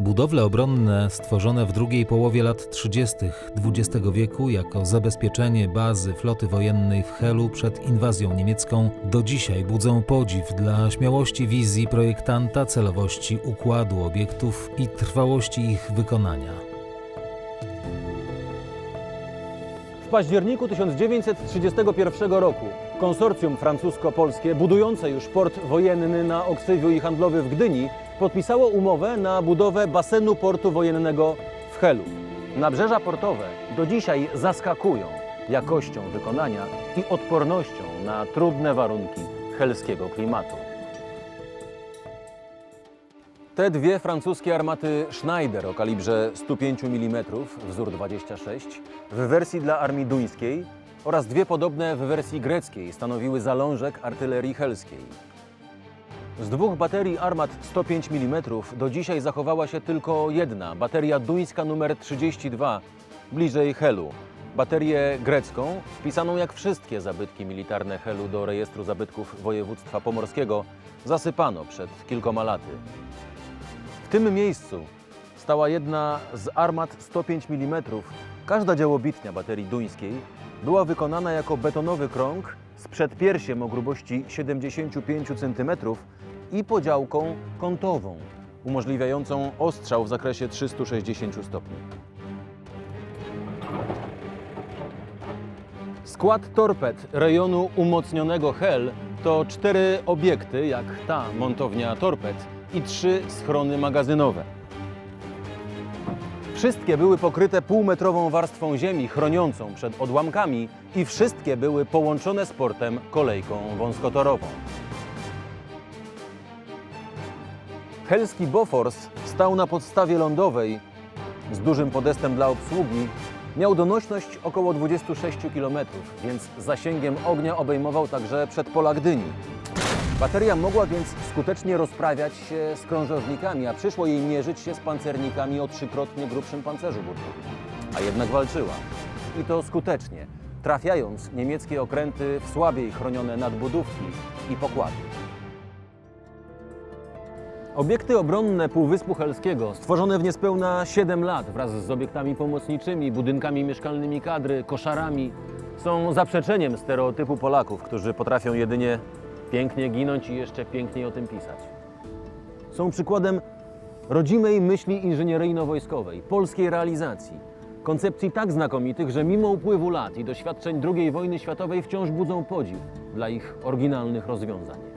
Budowle obronne stworzone w drugiej połowie lat 30. XX wieku jako zabezpieczenie bazy floty wojennej w Helu przed inwazją niemiecką do dzisiaj budzą podziw dla śmiałości wizji projektanta, celowości układu obiektów i trwałości ich wykonania. Październiku 1931 roku konsorcjum francusko-polskie, budujące już port wojenny na Oksywiu i handlowy w Gdyni, podpisało umowę na budowę basenu portu wojennego w Helu. Nabrzeża portowe do dzisiaj zaskakują jakością wykonania i odpornością na trudne warunki helskiego klimatu. Te dwie francuskie armaty Schneider o kalibrze 105 mm, wzór 26, w wersji dla armii duńskiej oraz dwie podobne w wersji greckiej stanowiły zalążek artylerii helskiej. Z dwóch baterii armat 105 mm do dzisiaj zachowała się tylko jedna, bateria duńska nr 32, bliżej Helu. Baterię grecką, wpisaną jak wszystkie zabytki militarne Helu do rejestru zabytków województwa pomorskiego, zasypano przed kilkoma laty. Tym miejscu stała jedna z armat 105 mm. Każda działobitnia baterii duńskiej była wykonana jako betonowy krąg z przedpiersiem o grubości 75 cm i podziałką kątową, umożliwiającą ostrzał w zakresie 360 stopni. Skład torped rejonu umocnionego Hel to cztery obiekty, jak ta montownia torped, i trzy schrony magazynowe. Wszystkie były pokryte półmetrową warstwą ziemi chroniącą przed odłamkami i wszystkie były połączone z portem kolejką wąskotorową. Helski Bofors stał na podstawie lądowej z dużym podestem dla obsługi. Miał donośność około 26 km, więc zasięgiem ognia obejmował także przedpola Gdyni. Bateria mogła więc skutecznie rozprawiać się z krążownikami, a przyszło jej mierzyć się z pancernikami o trzykrotnie grubszym pancerzu burtowym. A jednak walczyła. I to skutecznie, trafiając niemieckie okręty w słabiej chronione nadbudówki i pokłady. Obiekty obronne Półwyspu Helskiego, stworzone w niespełna 7 lat wraz z obiektami pomocniczymi, budynkami mieszkalnymi kadry, koszarami, są zaprzeczeniem stereotypu Polaków, którzy potrafią jedynie pięknie ginąć i jeszcze piękniej o tym pisać. Są przykładem rodzimej myśli inżynieryjno-wojskowej, polskiej realizacji, koncepcji tak znakomitych, że mimo upływu lat i doświadczeń II wojny światowej wciąż budzą podziw dla ich oryginalnych rozwiązań.